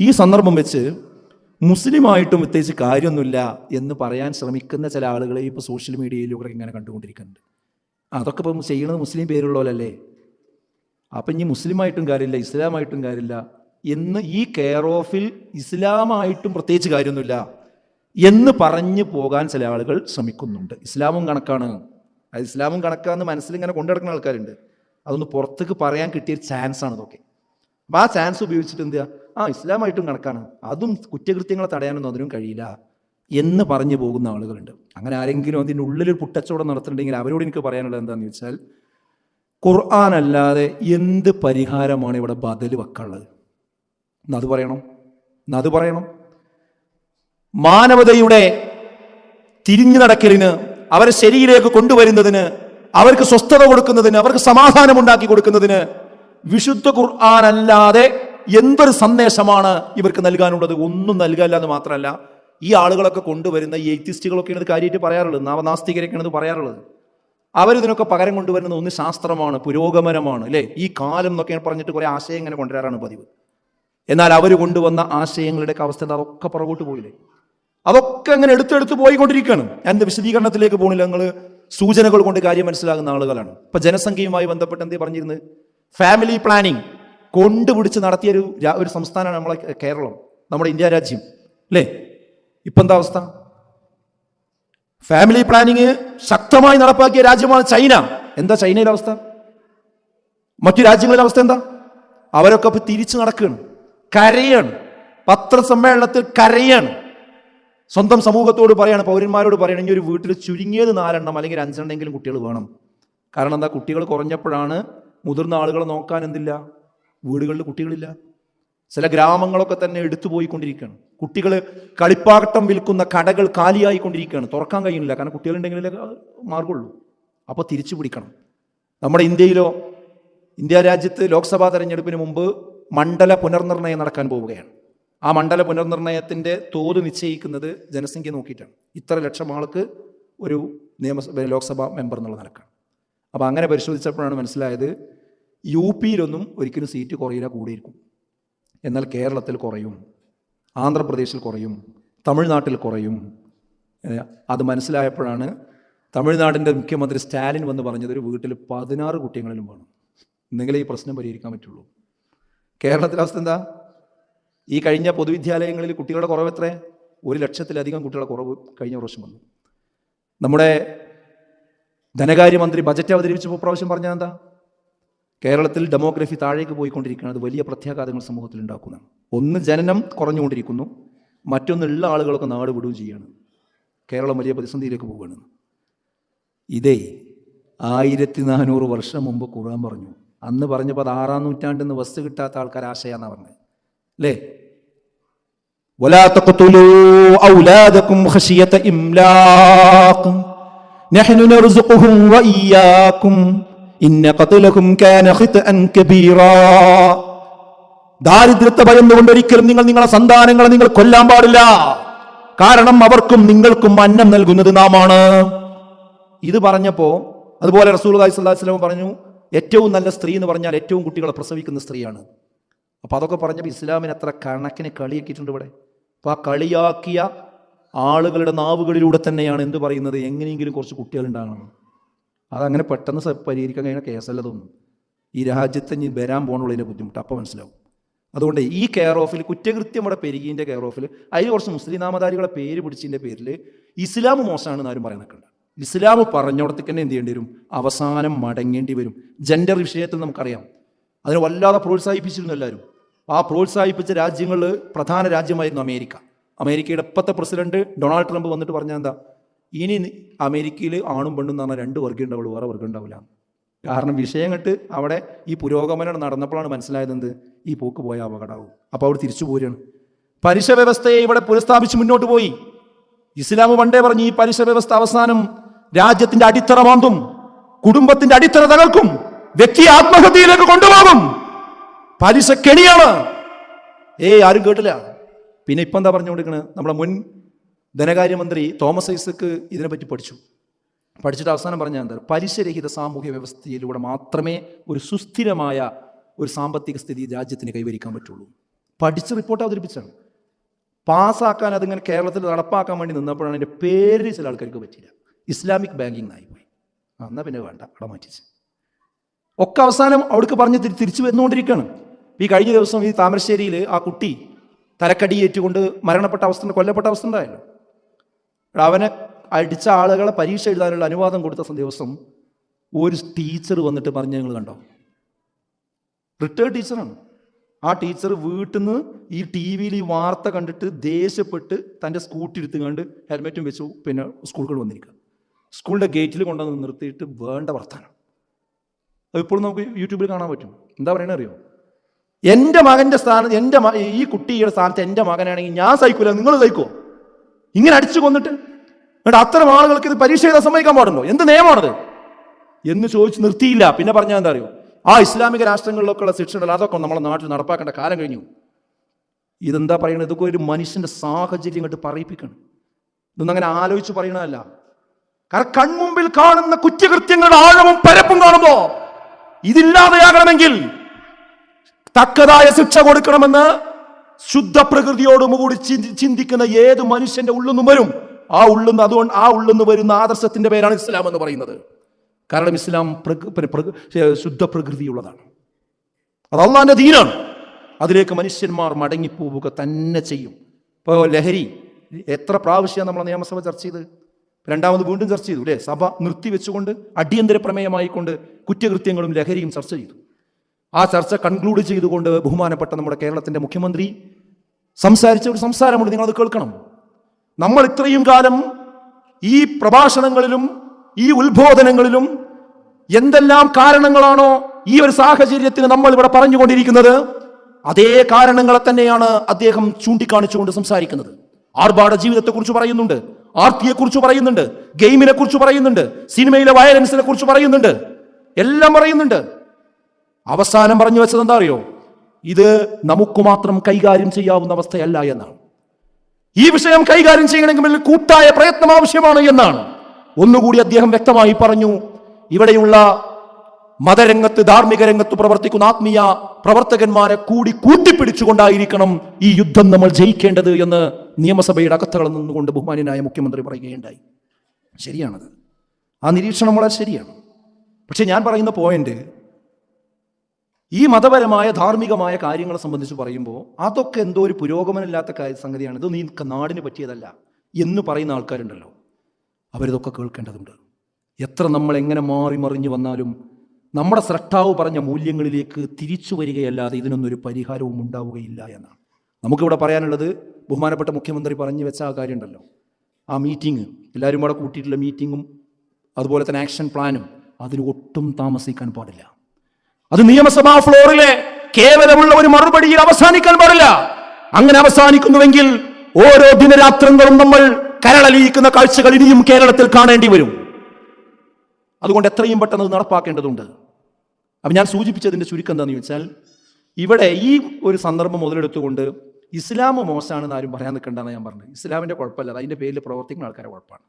ഈ സന്ദർഭം വെച്ച് മുസ്ലിമായിട്ടും പ്രത്യേകിച്ച് കാര്യമൊന്നുമില്ല എന്ന് പറയാൻ ശ്രമിക്കുന്ന ചില ആളുകളെ ഇപ്പോൾ സോഷ്യൽ മീഡിയയിലൂടെ ഇങ്ങനെ കണ്ടുകൊണ്ടിരിക്കുന്നുണ്ട്. അതൊക്കെ ഇപ്പം ചെയ്യണത് മുസ്ലിം പേരുള്ളവരല്ലേ? അപ്പം ഇനി മുസ്ലിമായിട്ടും കാര്യമില്ല ഇസ്ലാമായിട്ടും കാര്യമില്ല എന്ന് ഈ കെയർ ഓഫിൽ ഇസ്ലാമായിട്ടും പ്രത്യേകിച്ച് കാര്യമൊന്നുമില്ല എന്ന് പറഞ്ഞു പോകാൻ ചില ആളുകൾ ശ്രമിക്കുന്നുണ്ട്. ഇസ്ലാമും കണക്കാണ്. അത് ഇസ്ലാമും കണക്കാന്ന് മനസ്സിൽ ഇങ്ങനെ കൊണ്ടുനടക്കുന്ന ആൾക്കാരുണ്ട്. അതൊന്ന് പുറത്തേക്ക് പറയാൻ കിട്ടിയ ചാൻസ് ആണ് ഇതൊക്കെ. അപ്പോൾ ആ ചാൻസ് ഉപയോഗിച്ചിട്ട് എന്ത് ആ ഇസ്ലാമായിട്ടും കണക്കാണ്. അതും കുറ്റകൃത്യങ്ങളെ തടയാനൊന്നും അതിനും കഴിയില്ല എന്ന് പറഞ്ഞു പോകുന്ന ആളുകളുണ്ട്. അങ്ങനെ ആരെങ്കിലും അതിന്റെ ഉള്ളിൽ പുട്ടച്ചവടം നടത്തുന്നുണ്ടെങ്കിൽ അവരോട് എനിക്ക് പറയാനുള്ളത് എന്താണെന്ന് വെച്ചാൽ ഖുർആൻ അല്ലാതെ എന്ത് പരിഹാരമാണ് ഇവിടെ ബദൽ വെക്കാനുള്ളത്? എന്നത് പറയണം എന്നത് പറയണം. മാനവതയുടെ തിരിഞ്ഞു നടക്കലിന് അവരെ ശരിയിലേക്ക് കൊണ്ടുവരുന്നതിന് അവർക്ക് സ്വസ്ഥത കൊടുക്കുന്നതിന് അവർക്ക് സമാധാനം ഉണ്ടാക്കി കൊടുക്കുന്നതിന് വിശുദ്ധ ഖുർആൻ അല്ലാതെ എന്തൊരു സന്ദേശമാണ് ഇവർക്ക് നൽകാനുള്ളത്? ഒന്നും നൽകാല്ല എന്ന് മാത്രമല്ല ഈ ആളുകളൊക്കെ കൊണ്ടുവരുന്ന ഈ എയ്ത്തിസ്റ്റുകളൊക്കെയാണ് ഇത് കാര്യമായിട്ട് പറയാറുള്ളത്. നവനാസ്തികരൊക്കെയാണ് ഇത് പറയാറുള്ളത്. അവരിതിനൊക്കെ പകരം കൊണ്ടുവരുന്നത് ഒന്ന് ശാസ്ത്രമാണ് പുരോഗമനമാണ് അല്ലേ? ഈ കാലം എന്നൊക്കെ പറഞ്ഞിട്ട് കുറേ ആശയം ഇങ്ങനെ കൊണ്ടുവരാറാണ് പതിവ്. എന്നാൽ അവർ കൊണ്ടുവന്ന ആശയങ്ങളുടെ അവസ്ഥ അതൊക്കെ പുറകോട്ട് പോയില്ലേ? അതൊക്കെ അങ്ങനെ എടുത്തെടുത്ത് പോയിക്കൊണ്ടിരിക്കുകയാണ്. ഞാൻ എന്റെ വിശദീകരണത്തിലേക്ക് പോകുന്നില്ല നിങ്ങൾ സൂചനകൾ കൊണ്ട് കാര്യം മനസ്സിലാകുന്ന ആളുകളാണ്. ഇപ്പൊ ജനസംഖ്യയുമായി ബന്ധപ്പെട്ട് എന്തേ പറഞ്ഞിരുന്നത് ഫാമിലി പ്ലാനിങ് കൊണ്ടുപിടിച്ച് നടത്തിയ ഒരു ഒരു സംസ്ഥാനമാണ് നമ്മളെ കേരളം നമ്മുടെ ഇന്ത്യ രാജ്യം അല്ലേ? ഇപ്പം എന്താ അവസ്ഥ? ഫാമിലി പ്ലാനിങ് ശക്തമായി നടപ്പാക്കിയ രാജ്യമാണ് ചൈന. എന്താ ചൈനയിലെ അവസ്ഥ? മറ്റു രാജ്യങ്ങളിലെ അവസ്ഥ എന്താ? അവരൊക്കെ ഇപ്പൊ തിരിച്ചു നടക്കുകയാണ് കരയാണ് പത്രസമ്മേളനത്തിൽ കരയാണ്. സ്വന്തം സമൂഹത്തോട് പറയാണ് പൗരന്മാരോട് പറയണം ഇനി ഒരു വീട്ടിൽ ചുരുങ്ങിയത് നാലെണ്ണം അല്ലെങ്കിൽ അഞ്ചെണ്ണെങ്കിലും കുട്ടികൾ വേണം. കാരണം എന്താ? കുട്ടികൾ കുറഞ്ഞപ്പോഴാണ് മുതിർന്ന ആളുകളെ നോക്കാൻ എന്തില്ല? വീടുകളിൽ കുട്ടികളില്ല. ചില ഗ്രാമങ്ങളൊക്കെ തന്നെ എടുത്തു പോയിക്കൊണ്ടിരിക്കുകയാണ്. കുട്ടികൾ കളിപ്പാട്ടം വിൽക്കുന്ന കടകൾ കാലിയായിക്കൊണ്ടിരിക്കുകയാണ്. തുറക്കാൻ കഴിയുന്നില്ല. കാരണം കുട്ടികളുണ്ടെങ്കിലേ മാർഗമുള്ളൂ. അപ്പോൾ തിരിച്ചു പിടിക്കണം. നമ്മുടെ ഇന്ത്യയിലോ ഇന്ത്യ രാജ്യത്ത് ലോക്സഭാ തെരഞ്ഞെടുപ്പിന് മുമ്പ് മണ്ഡല പുനർനിർണയം നടക്കാൻ പോവുകയാണ്. ആ മണ്ഡല പുനർനിർണയത്തിന്റെ തോത് നിശ്ചയിക്കുന്നത് ജനസംഖ്യ നോക്കിയിട്ടാണ്. ഇത്ര ലക്ഷം ആൾക്ക് ഒരു നിയമസഭ ലോക്സഭാ മെമ്പർ എന്നുള്ള നിലക്കാണ്. അപ്പോൾ അങ്ങനെ പരിശോധിച്ചപ്പോഴാണ് മനസ്സിലായത് യു പിയിലൊന്നും ഒരിക്കലും സീറ്റ് കുറയില്ല കൂടിയിരിക്കും. എന്നാൽ കേരളത്തിൽ കുറയും ആന്ധ്രാപ്രദേശിൽ കുറയും തമിഴ്നാട്ടിൽ കുറയും. അത് മനസ്സിലായപ്പോഴാണ് തമിഴ്നാടിന്റെ മുഖ്യമന്ത്രി സ്റ്റാലിൻ വന്ന് പറഞ്ഞത് ഒരു വീട്ടിൽ പതിനാറ് കുട്ടികളിലും വേണം. എന്നെങ്കിലേ ഈ പ്രശ്നം പരിഹരിക്കാൻ പറ്റുള്ളൂ. കേരളത്തിലെ അവസ്ഥ എന്താ? ഈ കഴിഞ്ഞ പൊതുവിദ്യാലയങ്ങളിൽ കുട്ടികളുടെ കുറവ് എത്ര ഒരു ലക്ഷത്തിലധികം കുട്ടികളുടെ കുറവ് കഴിഞ്ഞ പ്രാവശ്യം വന്നു. നമ്മുടെ ധനകാര്യമന്ത്രി ബജറ്റ് അവതരിപ്പിച്ചപ്പോൾ പ്രാവശ്യം പറഞ്ഞാൽ എന്താ? കേരളത്തിൽ ഡെമോഗ്രഫി താഴേക്ക് പോയിക്കൊണ്ടിരിക്കുകയാണ് അത് വലിയ പ്രത്യാഘാതങ്ങൾ സമൂഹത്തിൽ ഉണ്ടാക്കുന്നതാണ് ഒന്ന് ജനനം കുറഞ്ഞുകൊണ്ടിരിക്കുന്നു മറ്റൊന്ന് ഉള്ള ആളുകളൊക്കെ നാട് വിടുകയും ചെയ്യാണ് കേരളം വലിയ പ്രതിസന്ധിയിലേക്ക് പോവുകയാണ് ഇതേ ആയിരത്തി നാനൂറ് വർഷം മുമ്പ് ഖുർആൻ പറഞ്ഞു അന്ന് പറഞ്ഞപ്പോൾ അത് ആറാം നൂറ്റാണ്ടിൽ നിന്ന് വസ്തു കിട്ടാത്ത ആൾക്കാർ ആശയാന്നാ പറഞ്ഞത് അല്ലേ ولا تقتلوا أولادكم خشية إملاق نحن نرزقهم وإياكم ദാരിദ്ര്യത്തെ ഭയന്നുകൊണ്ട് ഒരിക്കലും നിങ്ങൾ നിങ്ങളുടെ സന്താനങ്ങളെ നിങ്ങൾ കൊല്ലാൻ പാടില്ല. കാരണം അവർക്കും നിങ്ങൾക്കും അന്നം നൽകുന്നത് നാമാണ്. ഇത് പറഞ്ഞപ്പോൾ അതുപോലെ റസൂൽ അലൈഹി സ്വലാസ്ലം പറഞ്ഞു ഏറ്റവും നല്ല സ്ത്രീ എന്ന് പറഞ്ഞാൽ ഏറ്റവും കുട്ടികളെ പ്രസവിക്കുന്ന സ്ത്രീയാണ്. അപ്പോൾ അതൊക്കെ പറഞ്ഞപ്പോൾ ഇസ്ലാമിന് അത്ര കണക്കിന് കളിയാക്കിയിട്ടുണ്ട് ഇവിടെ. അപ്പോൾ ആ കളിയാക്കിയ ആളുകളുടെ നാവുകളിലൂടെ തന്നെയാണ് എന്ത് പറയുന്നത്? എങ്ങനെയെങ്കിലും കുറച്ച് കുട്ടികൾ ഉണ്ടാകണം അതങ്ങനെ പെട്ടെന്ന് പരിഹരിക്കാൻ കഴിയുന്ന കേസല്ലതൊന്നും ഈ രാജ്യത്ത് ഇനി വരാൻ പോകണുള്ളതിന്റെ ബുദ്ധിമുട്ട് അപ്പോൾ മനസ്സിലാവും. അതുകൊണ്ട് ഈ കെയർ ഓഫിൽ കുറ്റകൃത്യം ഇവിടെ പെരുകിന്റെ കെയർ ഓഫിൽ അതിൽ കുറച്ച് മുസ്ലിം നാമധാരികളെ പേര് പിടിച്ചതിന്റെ പേരിൽ ഇസ്ലാം മോശമാണെന്ന് ആരും പറയാൻ നിൽക്കണ്ട ഇസ്ലാം പറഞ്ഞോടത്തേക്ക് തന്നെ എന്ത് ചെയ്യേണ്ടി വരും? അവസാനം മടങ്ങേണ്ടി വരും. ജെൻഡർ വിഷയത്തിൽ നമുക്കറിയാം. അതിനെ വല്ലാതെ പ്രോത്സാഹിപ്പിച്ചിരുന്നു എല്ലാവരും. ആ പ്രോത്സാഹിപ്പിച്ച രാജ്യങ്ങളിൽ പ്രധാന രാജ്യമായിരുന്നു അമേരിക്ക. അമേരിക്കയുടെ ഇപ്പോഴത്തെ പ്രസിഡന്റ് ഡൊണാൾഡ് ട്രംപ് വന്നിട്ട് പറഞ്ഞാൽ എന്താ? ഇനി അമേരിക്കയിൽ ആണും പെണ്ണും എന്ന് പറഞ്ഞാൽ രണ്ട് വർഗം ഉണ്ടാവുള്ളൂ വേറെ വർഗം ഉണ്ടാവില്ല. കാരണം വിഷയം കണ്ട് അവിടെ ഈ പുരോഗമനം നടന്നപ്പോഴാണ് മനസ്സിലായത് എന്ത്? ഈ പോക്ക് പോയ അപകടമാവും. അപ്പോൾ അവിടെ തിരിച്ചു പോരുകയാണ് പലിശ വ്യവസ്ഥയെ ഇവിടെ പുനഃസ്ഥാപിച്ച് മുന്നോട്ട് പോയി. ഇസ്ലാം പണ്ടേ പറഞ്ഞു ഈ പലിശ വ്യവസ്ഥ അവസാനം രാജ്യത്തിന്റെ അടിത്തറ മാന്തും കുടുംബത്തിന്റെ അടിത്തറ തകർക്കും വ്യക്തി ആത്മഹത്യയിലേക്ക് കൊണ്ടുപോകും. പലിശ കെണിയാണ്. ഏയ് ആരും കേട്ടില്ല. പിന്നെ ഇപ്പം എന്താ പറഞ്ഞുകൊണ്ടിരിക്കുന്നത് നമ്മുടെ മുൻ ധനകാര്യമന്ത്രി തോമസ് ഐസക്ക് ഇതിനെപ്പറ്റി പഠിച്ചു. പഠിച്ചിട്ട് അവസാനം പറഞ്ഞാൽ എന്താ? പലിശരഹിത സാമൂഹ്യ വ്യവസ്ഥയിലൂടെ മാത്രമേ ഒരു സുസ്ഥിരമായ ഒരു സാമ്പത്തിക സ്ഥിതി രാജ്യത്തിന് കൈവരിക്കാൻ പറ്റുള്ളൂ. പഠിച്ച റിപ്പോർട്ട് അവതരിപ്പിച്ചാണ് പാസ്സാക്കാൻ അതിങ്ങനെ കേരളത്തിൽ നടപ്പാക്കാൻ വേണ്ടി നിന്നപ്പോഴാണ് എന്റെ പേര് ചില ആൾക്കാർക്ക് പറ്റിയില്ല. ഇസ്ലാമിക് ബാങ്കിങ് ആയിപ്പോയി എന്നാൽ പിന്നെ വേണ്ട അവിടെ മാറ്റിച്ച്. ഒക്കെ അവസാനം അവിടേക്ക് പറഞ്ഞ് തിരി- തിരിച്ചു വന്നുകൊണ്ടിരിക്കുകയാണ് ഈ കഴിഞ്ഞ ദിവസം ഈ താമരശ്ശേരിയിൽ ആ കുട്ടി തലക്കടി ഏറ്റുകൊണ്ട് മരണപ്പെട്ട അവസ്ഥ കൊല്ലപ്പെട്ട അവസ്ഥ ഉണ്ടായല്ലോ. അവനെ അടിച്ച ആളുകളെ പരീക്ഷ എഴുതാനുള്ള അനുവാദം കൊടുത്ത ദിവസം ഒരു ടീച്ചർ വന്നിട്ട് പറഞ്ഞ് ഞങ്ങൾ കണ്ടോ? റിട്ടയർഡ് ടീച്ചറാണ്. ആ ടീച്ചർ വീട്ടിൽ നിന്ന് ഈ ടി വിയിൽ ഈ വാർത്ത കണ്ടിട്ട് ദേഷ്യപ്പെട്ട് തന്റെ സ്കൂട്ടി എടുത്തുകൊണ്ട് ഹെൽമെറ്റും വെച്ചു പിന്നെ സ്കൂളുകൾ വന്നിരിക്കുക. സ്കൂളിന്റെ ഗേറ്റിൽ കൊണ്ടുവന്ന് നിർത്തിയിട്ട് വേണ്ട വർത്താനം. അതിപ്പോഴും നമുക്ക് യൂട്യൂബിൽ കാണാൻ പറ്റും. എന്താ പറയണേ അറിയോ? എന്റെ മകന്റെ സ്ഥാനത്ത് എന്റെ ഈ കുട്ടിയുടെ സ്ഥാനത്ത് എന്റെ മകനാണെങ്കിൽ ഞാൻ സഹിക്കൂല നിങ്ങൾ സഹിക്കോ ഇങ്ങനെ അടിച്ചു കൊന്നിട്ട്? എന്നിട്ട് അത്തരം ആളുകൾക്ക് ഇത് പരീക്ഷ എഴുതാൻ സമ്മതിക്കാൻ പാടുണ്ടോ? എന്ത് നിയമമാണത്? എന്ന് ചോദിച്ച് നിർത്തിയില്ല. പിന്നെ പറഞ്ഞാൽ എന്താ അറിയോ? ആ ഇസ്ലാമിക രാഷ്ട്രങ്ങളിലൊക്കെ ഉള്ള ശിക്ഷകൾ അതൊക്കെ നമ്മളെ നാട്ടിൽ നടപ്പാക്കേണ്ട കാലം കഴിഞ്ഞു. ഇതെന്താ പറയുന്നത് ഇതൊക്കെ ഒരു മനുഷ്യന്റെ സാഹചര്യം ഇങ്ങോട്ട് പറയിപ്പിക്കണം. ഇതൊന്നും അങ്ങനെ ആലോചിച്ച് പറയണതല്ല. കാരണം കൺമുമ്പിൽ കാണുന്ന കുറ്റകൃത്യങ്ങളുടെ ആഴവും പരപ്പും കാണുമ്പോ ഇതില്ലാതെയാകണമെങ്കിൽ തക്കതായ ശിക്ഷ കൊടുക്കണമെന്ന് ശുദ്ധ പ്രകൃതിയോടും കൂടി ചിന്തിക്കുന്ന ഏത് മനുഷ്യന്റെ ഉള്ളുനിന്നും വരും? ആ ഉള്ളുന്ന് അതുകൊണ്ട് ആ ഉള്ളുന്ന് വരുന്ന ആദർശത്തിന്റെ പേരാണ് ഇസ്ലാം എന്ന് പറയുന്നത്. കാരണം ഇസ്ലാം ശുദ്ധ പ്രകൃതിയുള്ളതാണ് അത് അള്ളാന്റെ ദീനാണ്. അതിലേക്ക് മനുഷ്യന്മാർ മടങ്ങിപ്പോവുക തന്നെ ചെയ്യും. ഇപ്പോൾ ലഹരി എത്ര പ്രാവശ്യമാണ് നമ്മൾ നിയമസഭ ചർച്ച ചെയ്ത്? രണ്ടാമത് വീണ്ടും ചർച്ച ചെയ്തു അല്ലേ? സഭ നിർത്തിവെച്ചുകൊണ്ട് അടിയന്തര പ്രമേയമായിക്കൊണ്ട് കുറ്റകൃത്യങ്ങളും ലഹരിയും ചർച്ച ചെയ്തു. ആ ചർച്ച കൺക്ലൂഡ് ചെയ്തുകൊണ്ട് ബഹുമാനപ്പെട്ട നമ്മുടെ കേരളത്തിന്റെ മുഖ്യമന്ത്രി സംസാരിച്ച ഒരു സംസാരമുണ്ട് നിങ്ങൾ അത് കേൾക്കണം. നമ്മൾ ഇത്രയും കാലം ഈ പ്രഭാഷണങ്ങളിലും ഈ ഉത്ബോധനങ്ങളിലും എന്തെല്ലാം കാരണങ്ങളാണോ ഈ ഒരു സാഹചര്യത്തിന് നമ്മൾ ഇവിടെ പറഞ്ഞുകൊണ്ടിരിക്കുന്നത് അതേ കാരണങ്ങളെ തന്നെയാണ് അദ്ദേഹം ചൂണ്ടിക്കാണിച്ചുകൊണ്ട് സംസാരിക്കുന്നത്. ആർഭാട ജീവിതത്തെക്കുറിച്ച് പറയുന്നുണ്ട് ആർത്തിയെക്കുറിച്ച് പറയുന്നുണ്ട് ഗെയിമിനെ കുറിച്ച് പറയുന്നുണ്ട് സിനിമയിലെ വയലൻസിനെ കുറിച്ച് പറയുന്നുണ്ട് എല്ലാം പറയുന്നുണ്ട്. അവസാനം പറഞ്ഞു വെച്ചത് എന്താ അറിയോ? ഇത് നമുക്ക് മാത്രം കൈകാര്യം ചെയ്യാവുന്ന അവസ്ഥയല്ല എന്നാണ്. ഈ വിഷയം കൈകാര്യം ചെയ്യണമെങ്കിൽ കൂട്ടായ പ്രയത്നം ആവശ്യമാണ് എന്നാണ്. ഒന്നുകൂടി അദ്ദേഹം വ്യക്തമായി പറഞ്ഞു ഇവിടെയുള്ള മതരംഗത്ത് ധാർമ്മിക രംഗത്ത് പ്രവർത്തിക്കുന്ന ആത്മീയ പ്രവർത്തകന്മാരെ കൂടി കൂട്ടിപ്പിടിച്ചുകൊണ്ടായിരിക്കണം ഈ യുദ്ധം നമ്മൾ ജയിക്കേണ്ടത് എന്ന് നിയമസഭയുടെ അകത്തകളിൽ നിന്നുകൊണ്ട് ബഹുമാനായ മുഖ്യമന്ത്രി പറയുകയുണ്ടായി. ശരിയാണത്. ആ നിരീക്ഷണം വളരെ ശരിയാണ്. പക്ഷെ ഞാൻ പറയുന്ന പോയിന്റ് ഈ മതപരമായ ധാർമ്മികമായ കാര്യങ്ങളെ സംബന്ധിച്ച് പറയുമ്പോൾ അതൊക്കെ എന്തോ ഒരു പുരോഗമനമില്ലാത്ത സംഗതിയാണ്. ഇത് നീ നാടിന് പറ്റിയതല്ല എന്ന് പറയുന്ന ആൾക്കാരുണ്ടല്ലോ. അവരിതൊക്കെ കേൾക്കേണ്ടതുണ്ട്. എത്ര നമ്മൾ എങ്ങനെ മാറി മറിഞ്ഞു വന്നാലും നമ്മുടെ സ്രഷ്ടാവ് പറഞ്ഞ മൂല്യങ്ങളിലേക്ക് തിരിച്ചു വരികയല്ലാതെ ഇതിനൊന്നും ഒരു പരിഹാരവും ഉണ്ടാവുകയില്ല എന്നാണ്. നമുക്കിവിടെ പറയാനുള്ളത് ബഹുമാനപ്പെട്ട മുഖ്യമന്ത്രി പറഞ്ഞു വെച്ച ആ കാര്യമുണ്ടല്ലോ. ആ മീറ്റിംഗ് എല്ലാവരും കൂടെ കൂട്ടിയിട്ടുള്ള മീറ്റിങ്ങും അതുപോലെ തന്നെ ആക്ഷൻ പ്ലാനും അതിന് ഒട്ടും താമസിക്കാൻ പാടില്ല. അത് നിയമസഭാ ഫ്ലോറിലെ കേവലമുള്ള ഒരു മറുപടിയിൽ അവസാനിക്കാൻ പാടില്ല. അങ്ങനെ അവസാനിക്കുന്നുവെങ്കിൽ ഓരോ ദിനരാത്രങ്ങളും നമ്മൾ കരളലിയിക്കുന്ന കാഴ്ചകൾ ഇനിയും കേരളത്തിൽ കാണേണ്ടി വരും. അതുകൊണ്ട് എത്രയും പെട്ടെന്ന് അത് നടപ്പാക്കേണ്ടതുണ്ട്. അപ്പം ഞാൻ സൂചിപ്പിച്ചതിന്റെ ചുരുക്കം എന്താണെന്ന് ചോദിച്ചാൽ ഇവിടെ ഈ ഒരു സന്ദർഭം മുതലെടുത്തുകൊണ്ട് ഇസ്ലാം മോശമാണെന്ന് ആരും പറയാൻ നിൽക്കണ്ടെന്ന് ഞാൻ പറഞ്ഞത്. ഇസ്ലാമിന്റെ കുഴപ്പമല്ല അതിന്റെ പേരിൽ പ്രവർത്തിക്കുന്ന ആൾക്കാരെ കുഴപ്പമാണ്.